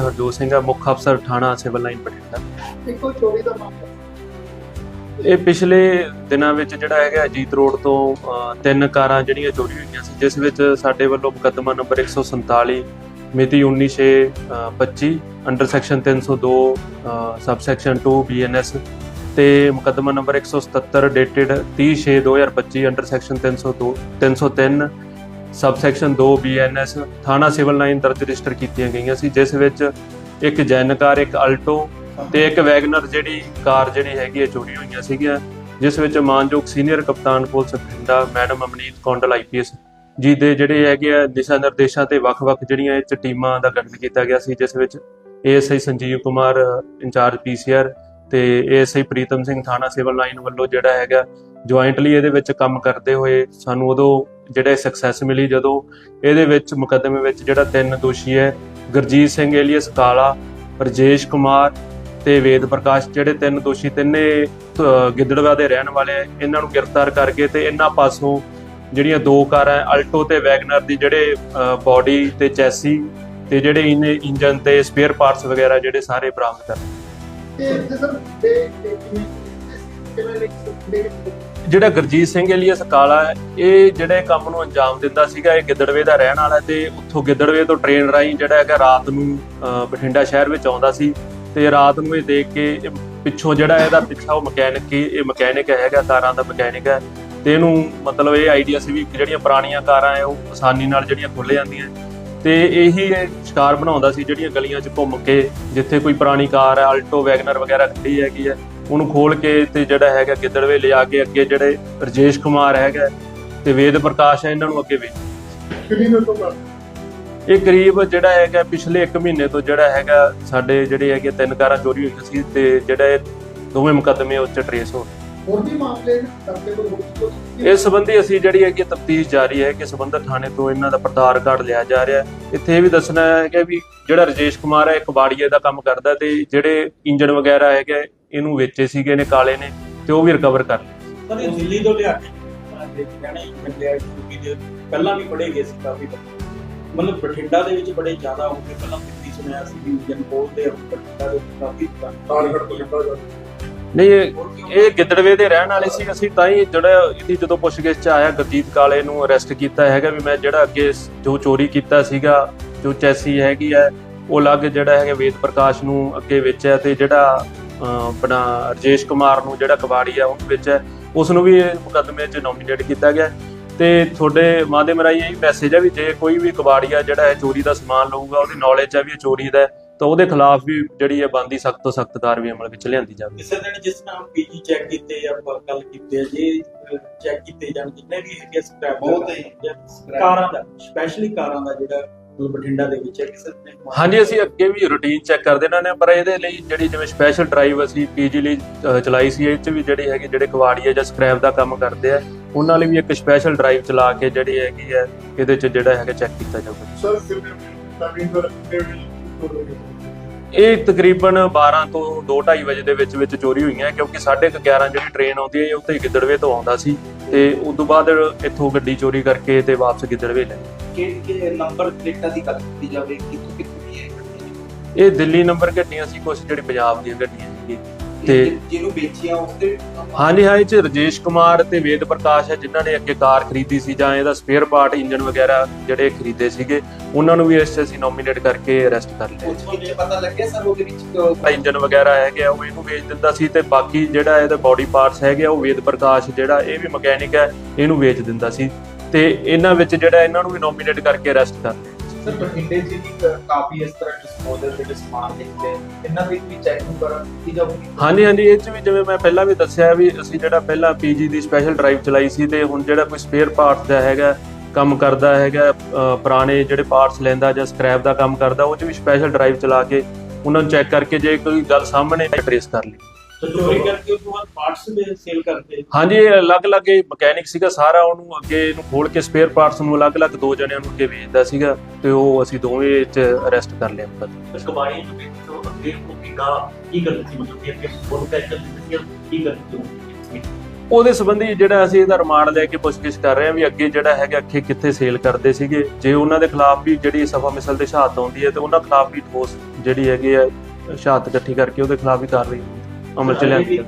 ਹਰਜੋਤ ਸਿੰਘ ਹੈ ਮੁੱਖ ਅਫਸਰ ਥਾਣਾ ਸਿਵਲ ਲਾਈਨ ਬਠਿੰਡਾ। ਇੱਕੋ ਚੋਰੀ ਦਾ ਮਾਮਲਾ। ਇਹ ਪਿਛਲੇ ਦਿਨਾਂ ਵਿੱਚ ਜਿਹੜਾ ਹੈਗਾ ਅਜੀਤ ਰੋਡ ਤੋਂ ਅ, ਤਿੰਨ ਕਾਰਾਂ ਜਿਹੜੀਆਂ ਚੋਰੀ ਹੋਈਆਂ ਸੀ ਜਿਸ ਵਿੱਚ ਸਾਡੇ ਵੱਲੋਂ ਮੁਕੱਦਮਾ ਨੰਬਰ 147 ਮਿਤੀ 19/25 ਅੰਡਰ ਸੈਕਸ਼ਨ 302 ਸਬਸੈਕਸ਼ਨ 2 ਬੀਐਨਐਸ ਤੇ ਮੁਕੱਦਮਾ number 177 dated 30/6/2025 under section 302 303 subsection 2 BNS ਥਾਣਾ ਸਿਵਲ ਲਾਈਨ ਦਰਜ ਰਜਿਸਟਰ ਕੀਤੀਆਂ ਗਈਆਂ ਸੀ, ਜਿਸ ਵਿੱਚ ਇੱਕ ਜੈਨ ਇੱਕ ਅਲਟੋ ਤੇ ਇੱਕ ਵੈਗਨਰ ਜਿਹੜੀ ਕਾਰ ਜਿਹੜੀ ਹੈਗੀ ਹੈ, ਚੋਰੀ ਹੋਈਆਂ ਸੀਗੀਆਂ, ਜਿਸ ਵਿੱਚ ਮਾਨਯੋਗ ਸੀਨੀਅਰ ਕਪਤਾਨ police Bathinda, madam Amneet Kondal IPS ji ਦੇ ਜਿਹੜੇ ਹੈਗੇ ਆ, ਦਿਸ਼ਾ ਨਿਰਦੇਸ਼ਾਂ ਤੇ ਵੱਖ-ਵੱਖ ਜਿਹੜੀਆਂ ਇਹ ਟੀਮਾਂ ਦਾ ਗਠਨ ਕੀਤਾ ਗਿਆ ਸੀ, ਜਿਸ ਵਿੱਚ ASI Sanjeev Kumar, incharge PCR ਤੇ ਏਐਸਆਈ ਪ੍ਰੀਤਮ ਸਿੰਘ ਥਾਣਾ ਸਿਵਲ ਲਾਈਨ ਵੱਲੋਂ ਜਿਹੜਾ ਹੈਗਾ ਜੁਆਇੰਟਲੀ ਇਹਦੇ ਵਿੱਚ ਕੰਮ ਕਰਦੇ ਹੋਏ ਸਾਨੂੰ ਉਦੋਂ ਜਿਹੜੇ ਸਕਸੈਸ ਮਿਲੀ ਜਦੋਂ ਇਹਦੇ ਵਿੱਚ ਮੁਕੱਦਮੇ ਵਿੱਚ ਜਿਹੜਾ ਤਿੰਨ ਦੋਸ਼ੀ ਹੈ ਗੁਰਜੀਤ ਸਿੰਘ ਏਲੀਅਸ ਕਾਲਾ ਰਜੇਸ਼ ਕੁਮਾਰ ਤੇ ਵੇਦ ਪ੍ਰਕਾਸ਼ ਜਿਹੜੇ ਤਿੰਨ ਦੋਸ਼ੀ ਤਿੰਨੇ ਗਿੱਦੜਵਾ ਦੇ ਰਹਿਣ ਵਾਲੇ ਆ, ਇਹਨਾਂ ਨੂੰ ਗ੍ਰਿਫਤਾਰ ਕਰਕੇ ਤੇ ਇਹਨਾਂ ਪਾਸੋਂ ਜਿਹੜੀਆਂ ਦੋ ਕਾਰਾਂ ਅਲਟੋ ਤੇ ਵੈਗਨਰ ਦੀ ਜਿਹੜੇ ਬਾਡੀ ਤੇ ਚੈਸੀ ਤੇ ਜਿਹੜੇ ਇਹਨੇ ਇੰਜਨ ਤੇ ਸਪੇਅਰ ਪਾਰਟਸ ਵਗੈਰਾ ਜਿਹੜੇ ਸਾਰੇ ਬਰਾਮਦ ਕਰ ਤੇ ਸਰ ਤੇ ਕਿਵੇਂ ਜਿਹੜਾ ਗੁਰਜੀਤ ਸਿੰਘ ਏਲੀਅਸ ਕਾਲਾ ਹੈ, ਇਹ ਜਿਹੜੇ ਕੰਮ ਨੂੰ ਅੰਜਾਮ ਦਿੰਦਾ ਸੀਗਾ, ਇਹ ਗਿੱਦੜਵੇ ਦਾ ਰਹਿਣ ਵਾਲਾ ਤੇ ਉੱਥੋਂ ਗਿੱਦੜਵੇ ਤੋਂ ਟ੍ਰੇਨ ਰਾਹੀਂ ਜਿਹੜਾ ਹੈਗਾ ਰਾਤ ਨੂੰ ਬਠਿੰਡਾ ਸ਼ਹਿਰ ਵਿੱਚ ਆਉਂਦਾ ਸੀ ਤੇ ਰਾਤ ਨੂੰ ਇਹ ਦੇਖ ਕੇ ਪਿੱਛੋਂ ਜਿਹੜਾ ਇਹਦਾ ਪਿੱਛਾ ਉਹ ਮਕੈਨਿਕ, ਇਹ ਮਕੈਨਿਕ ਹੈਗਾ, ਕਾਰਾਂ ਦਾ ਮਕੈਨਿਕ ਹੈ ਤੇ ਇਹਨੂੰ ਮਤਲਬ ਇਹ ਆਈਡੀਆ ਸੀ ਵੀ ਜਿਹੜੀਆਂ ਪੁਰਾਣੀਆਂ ਕਾਰਾਂ ਹੈ, ਉਹ ਆਸਾਨੀ ਨਾਲ ਜਿਹੜੀਆਂ ਖੁੱਲ ਜਾਂਦੀਆਂ ਤੇ ਇਹੀ ਇਹ ਸ਼ਿਕਾਰ ਬਣਾਉਂਦਾ ਸੀ ਜਿਹੜੀਆਂ ਗਲੀਆਂ 'ਚ ਘੁੰਮ ਕੇ, ਜਿੱਥੇ ਕੋਈ ਪੁਰਾਣੀ ਕਾਰ ਹੈ ਆਲਟੋ ਵੈਗਨਰ ਵਗੈਰਾ ਖੜੀ ਹੈਗੀ ਹੈ ਉਹਨੂੰ ਖੋਲ ਕੇ ਤੇ ਜਿਹੜਾ ਹੈਗਾ ਗਿੱਦੜਵੇ ਲਿਆ ਕੇ ਅੱਗੇ ਜਿਹੜੇ ਰਜੇਸ਼ ਕੁਮਾਰ ਹੈਗਾ ਤੇ ਵੇਦ ਪ੍ਰਕਾਸ਼ ਹੈ ਇਹਨਾਂ ਨੂੰ ਅੱਗੇ ਵੇਚ ਕਿੰਨੀ ਦੇਰ ਤੋਂ ਬਾਅਦ ਇਹ ਕਰੀਬ ਜਿਹੜਾ ਹੈਗਾ ਪਿਛਲੇ 1 ਮਹੀਨੇ ਤੋਂ ਜਿਹੜਾ ਹੈਗਾ ਸਾਡੇ ਜਿਹੜੇ ਹੈਗੇ ਤਿੰਨ ਕਾਰਾਂ ਚੋਰੀ ਹੋਈਆਂ ਸੀ ਤੇ ਜਿਹੜਾ ਇਹ ਦੋਵੇਂ ਮੁਕੱਦਮੇ ਉਸ ਚ ਟਰੇਸ ਹੋ ਹੋਰ ਵੀ ਮਾਮਲੇ ਕੋਲ ਇਸ ਸੰਬੰਧੀ ਅਸੀਂ ਜਿਹੜੀ ਹੈਗੀ ਤਫਤੀਸ਼ ਜਾਰੀ ਹੈ ਕਿ ਸੰਬੰਧਤ ਥਾਣੇ ਤੋਂ ਇਹਨਾਂ ਦਾ ਆਧਾਰ ਕਾਰਡ ਲਿਆ ਜਾ ਰਿਹਾ ਇੱਥੇ ਇਹ ਵੀ ਦੱਸਣਾ ਹੈ ਕਿ ਵੀ ਜਿਹੜਾ ਰਜੇਸ਼ ਕੁਮਾਰ ਹੈ ਇੱਕ ਬਾੜੀਏ ਦਾ ਕੰਮ ਕਰਦਾ ਤੇ ਜਿਹੜੇ ਇੰਜਨ ਵਗੈਰਾ ਹੈਗੇ ਇਹਨੂੰ ਵੇਚੇ ਸੀਗੇ ਨੇ ਕਾਲੇ ਨੇ ਤੇ ਉਹ ਵੀ ਰਿਕਵਰ ਕਰ ਲਏ। ਸਰ ਇਹ ਦਿੱਲੀ ਤੋਂ ਲਿਆ ਕੇ ਕਹਿਣਾ ਹੀ ਮਿਲਿਆ ਯੂਪੀ ਦੇ ਪਹਿਲਾਂ ਵੀ ਪੜੇ ਗਏ ਸੀ ਕਾਫੀ ਬੱਚੇ ਮਤਲਬ ਬਠਿੰਡਾ ਦੇ ਵਿੱਚ ਬੜੇ ਜ਼ਿਆਦਾ ਹੋ ਗਏ ਪਹਿਲਾਂ ਦਿੱਲੀ ਸੁਣਿਆ ਸੀ ਵੀ ਇੰਜਨ ਬੋਲਦੇ ਆ ਬਠਿੰਡਾ ਦੇ ਵਿੱਚ ਕਾਫੀ ਟਾਰਗੇਟ ਤੋਂ ਲਿਖਾ ਜਾ ਨਹੀਂ ਇਹ ਇਹ ਗਿੱਦੜਵੇ ਦੇ ਰਹਿਣ ਵਾਲੇ ਸੀ ਅਸੀਂ ਤਾਂ ਹੀ ਜਿਹੜਾ ਇਹਦੀ ਜਦੋਂ ਪੁੱਛਗਿੱਛ ਚ ਆਇਆ ਗੁਰਜੀਤ ਕਾਲੇ ਨੂੰ ਅਰੈਸਟ ਕੀਤਾ ਹੈਗਾ ਵੀ ਮੈਂ ਜਿਹੜਾ ਅੱਗੇ ਜੋ ਚੋਰੀ ਕੀਤਾ ਸੀਗਾ ਜੋ ਚੈਸੀ ਹੈਗੀ ਹੈ ਉਹ ਲੱਗ ਜਿਹੜਾ ਹੈਗਾ ਵੇਦ ਪ੍ਰਕਾਸ਼ ਨੂੰ ਅੱਗੇ ਵੇਚਿਆ ਤੇ ਜਿਹੜਾ ਆਪਣਾ ਰਜੇਸ਼ ਕੁਮਾਰ ਨੂੰ ਜਿਹੜਾ ਕਬਾੜੀ ਆ ਉਹਨੂੰ ਵੇਚਿਆ ਉਸ ਨੂੰ ਵੀ ਇਹ ਮੁਕੱਦਮੇ 'ਚ ਨੋਮੀਨੇਟ ਕੀਤਾ ਗਿਆ ਤੇ ਤੁਹਾਡੇ ਮਾਧਿਅਮ ਰਾਹੀਂ ਇਹ ਮੈਸੇਜ ਹੈ ਵੀ ਜੇ ਕੋਈ ਵੀ ਕਬਾੜੀਆ ਜਿਹੜਾ ਹੈ ਚੋਰੀ ਦਾ ਸਮਾਨ ਲਊਗਾ ਉਹਦੀ ਨੌਲੇਜ ਹੈ ਵੀ ਇਹ ਚੋਰੀ ਦਾ ਹੈ, ਤਾਂ ਉਹਦੇ ਖਿਲਾਫ ਵੀ ਜਿਹੜੀ ਹੈ ਬੰਦੀ ਸਖਤ ਤੋਂ ਸਖਤ ਕਾਰਵਾਈ ਅਮਲ ਵਿੱਚ ਲਿਆਂਦੀ ਜਾਵੇ। ਕਿਸੇ ਦਿਨ ਜਿਸ ਤਰ੍ਹਾਂ ਪੀਜੀ ਚੈੱਕ ਕੀਤੇ ਜਾਂ ਗੱਲ ਕੀਤੇ ਆ, ਜੇ ਚੈੱਕ ਕੀਤੇ ਜਾਣ ਜਿੰਨੇ ਵੀ ਹੈਗੇ ਬਹੁਤ ਹੀ। ਕਾਰਾਂ ਦਾ ਸਪੈਸ਼ਲੀ ਕਾਰਾਂ ਦਾ ਜਿਹੜਾ ਮਤਲਬ ਬਠਿੰਡਾ ਦੇ ਵਿੱਚ ਹੈ ਕਿਸੇ ਨੇ ਹਾਂਜੀ ਅਸੀਂ ਅੱਗੇ ਵੀ ਰੂਟੀਨ ਚੈੱਕ ਕਰਦੇ ਰਹਿੰਦੇ ਹਾਂ ਪਰ ਇਹਦੇ ਲਈ ਜਿਹੜੀ ਜਿਵੇਂ ਸਪੈਸ਼ਲ ਡਰਾਈਵ ਅਸੀਂ ਪੀਜੀ ਲਈ ਚਲਾਈ ਸੀ ਇਹ ਚ ਵੀ ਜਿਹੜੀ ਹੈਗੀ ਜਿਹੜੇ ਕਵਾੜੀਏ ਜਾਂ ਸਕ੍ਰੈਪ ਦਾ ਕੰਮ ਕਰਦੇ ਆ ਉਹਨਾਂ ਲਈ ਵੀ ਇੱਕ ਸਪੈਸ਼ਲ ਡਰਾਈਵ ਚਲਾ ਕੇ ਜਿਹੜੀ ਹੈਗੀ ਹੈ ਇਹਦੇ ਚ ਜਿਹੜਾ ਹੈਗਾ ਚੈੱਕ ਕੀਤਾ ਜਾਊਗਾ। ਸਰ ਕਿੰਨੇ ਇਹ ਤਕਰੀਬਨ 12 ਤੋਂ 2:30 ਵਜੇ ਦੇ ਵਿੱਚ ਵਿੱਚ ਚੋਰੀ ਹੋਈਆਂ ਕਿਉਂਕਿ 11:30 ਜਿਹੜੀ ਟ੍ਰੇਨ ਆਉਂਦੀ ਹੈ ਇਹ ਉੱਤੇ ਗਿੱਦੜਵੇ ਤੋਂ ਆਉਂਦਾ ਸੀ। ਤੇ ਉਸ ਤੋਂ ਬਾਅਦ ਇੱਥੋਂ ਗੱਡੀ ਚੋਰੀ ਕਰਕੇ ਤੇ ਵਾਪਸ ਗਿੱਦੜਵੇ ਲੈ ਕਿ ਕਿ ਨੰਬਰ ਪਲੇਟਾਂ ਦੀ ਗੱਲ ਕੀਤੀ ਜਾਵੇ ਕਿੱਥੋਂ ਕਿੱਥੋਂ ਦੀ ਹੈ ਇਹ ਦਿੱਲੀ ਨੰਬਰ ਗੱਡੀਆਂ ਸੀ ਕੁਝ ਜਿਹੜੀ ਪੰਜਾਬ ਦੀਆਂ ਗੱਡੀਆਂ ਸੀ ਤੇ ਜਿਹਨੂੰ ਵੇਚੀਆਂ ਉਸਦੇ ਹਾਂਜੀ ਹਾਂ ਇਹ ਚ ਰਜੇਸ਼ ਕੁਮਾਰ ਤੇ ਵੇਦ ਪ੍ਰਕਾਸ਼ ਹੈ ਜਿਨ੍ਹਾਂ ਨੇ ਅੱਗੇ ਕਾਰ ਖਰੀਦੀ ਸੀ ਜਾਂ ਇਹਦਾ ਸਪੇਅਰ ਪਾਰਟ ਇੰਜਨ ਵਗੈਰਾ ਜਿਹੜੇ ਖਰੀਦੇ ਸੀਗੇ ਉਹਨਾਂ ਨੂੰ ਵੀ ਇਸ 'ਚ ਅਸੀਂ ਨੋਮੀਨੇਟ ਕਰਕੇ ਅਰੈਸਟ ਕਰ ਲਿਆ। ਉਸ ਵਿੱਚ ਪਤਾ ਲੱਗਿਆ ਸਰ ਉਹਦੇ ਵਿੱਚ ਇੰਜਨ ਵਗੈਰਾ ਹੈਗੇ ਆ ਉਹ ਇਹਨੂੰ ਵੇਚ ਦਿੰਦਾ ਸੀ ਤੇ ਬਾਕੀ ਜਿਹੜਾ ਇਹਦਾ ਬਾਡੀ ਪਾਰਟਸ ਹੈਗੇ ਆ ਉਹ ਵੇਦ ਪ੍ਰਕਾਸ਼ ਜਿਹੜਾ ਇਹ ਵੀ ਮਕੈਨਿਕ ਹੈ ਇਹਨੂੰ ਵੇਚ ਦਿੰਦਾ ਸੀ। ਤੇ ਇਹਨਾਂ ਵਿੱਚ ਜਿਹੜਾ ਇਹਨਾਂ ਨੂੰ ਵੀ ਨੋਮੀਨੇਟ ਕਰਕੇ ਅਰੈਸਟ ਕਰ ਲਿਆ। ਸਰ, ਬਠਿੰਡੇ ਜੀ ਵੀ ਕਾਫੀ ਇਸ ਤਰ੍ਹਾਂ ਡਿਸਪੋਜ਼ਲ ਦੇ ਸਮਾਨ ਦੇਖਦੇ ਇਹਨਾਂ ਵਿੱਚ ਵੀ ਚੈਕਿੰਗ ਕਰਨ ਕੀ ਜਾਊਗੀ ਹਾਂਜੀ ਹਾਂਜੀ, ਇਹ ਚ ਵੀ ਜਿਵੇਂ ਮੈਂ ਪਹਿਲਾਂ ਵੀ ਦੱਸਿਆ ਵੀ ਅਸੀਂ ਜਿਹੜਾ ਪਹਿਲਾਂ ਪੀਜੀ ਦੀ ਸਪੈਸ਼ਲ ਡਰਾਈਵ ਚਲਾਈ ਸੀ ਤੇ ਹੁਣ ਜਿਹੜਾ ਕੋਈ ਸਪੇਅਰ ਪਾਰਟਸ ਦਾ ਹੈਗਾ, ਕੰਮ ਕਰਦਾ ਹੈਗਾ ਪੁਰਾਣੇ ਜਿਹੜੇ ਪਾਰਟਸ ਲੈਂਦਾ ਜਾਂ ਸਕ੍ਰੈਪ ਦਾ ਕੰਮ ਕਰਦਾ, ਉਹ ਚ ਵੀ ਸਪੈਸ਼ਲ ਡਰਾਈਵ ਚਲਾ ਕੇ ਉਹਨਾਂ ਨੂੰ ਚੈੱਕ ਕਰਕੇ ਜੇ ਕੋਈ ਗੱਲ ਸਾਹਮਣੇ ਟ੍ਰੇਸ ਕਰ ਲਈ। ਸੇਲ ਕਰਦੇ। ਹਾਂਜੀ ਇਹ ਅਲੱਗ-ਅਲੱਗ ਮਕੈਨਿਕ ਸੀਗਾ ਸਾਰਾ ਉਹਨੂੰ ਅੱਗੇ ਇਹਨੂੰ ਖੋਲ ਕੇ ਸਪੇਅਰ ਪਾਰਟਸ ਨੂੰ ਅਲੱਗ-ਅਲੱਗ ਦੋ ਜਣਿਆਂ ਨੂੰ ਅੱਗੇ ਵੇਚਦਾ ਸੀਗਾ ਤੇ ਉਹ ਅਸੀਂ ਦੋਵੇਂ ਚ ਅਰੈਸਟ ਕਰ ਲਿਆ ਮਤਲਬ। ਕਬਾੜੀ ਨੂੰ ਵਿੱਚ ਤੋਂ ਅੱਗੇ ਉਹ ਕਿੰਨਾ ਕੀ ਕਰਦੀ ਸੀ? ਮਤਲਬ ਕਿ ਅੱਗੇ ਫੋਨ ਕਰ ਕਰਦੀ ਸੀ ਕੀ ਕਰਦੀ ਸੀ ਉਹਦੇ ਸੰਬੰਧੀ ਜਿਹੜਾ ਅਸੀਂ ਇਹਦਾ ਰਿਮਾਂਡ ਲੈ ਕੇ ਪੁੱਛਗਿੱਛ ਕਰ ਰਹੇ ਹਾਂ ਵੀ ਅੱਗੇ ਜਿਹੜਾ ਹੈਗਾ ਅੱਖੇ ਕਿੱਥੇ ਸੇਲ ਕਰਦੇ ਸੀਗੇ। ਜੇ ਉਹਨਾਂ ਦੇ ਖਿਲਾਫ ਵੀ ਜਿਹੜੀ ਸਫਾ ਮਿਸਲ ਦੇ ਸ਼ਹਾਦਤ ਆਉਂਦੀ ਹੈ ਤੇ ਉਹਨਾਂ ਖਿਲਾਫ ਵੀ ਠੋਸ ਜਿਹੜੀ ਹੈਗੀ ਆ ਸ਼ਹਾਦਤ ਇਕੱਠੀ ਕਰਕੇ ਉਹਦੇ ਖਿਲਾਫ ਵੀ ਕਾਰਵਾਈ ਅਮਲ ਚ ਲਿਆਂਦੀ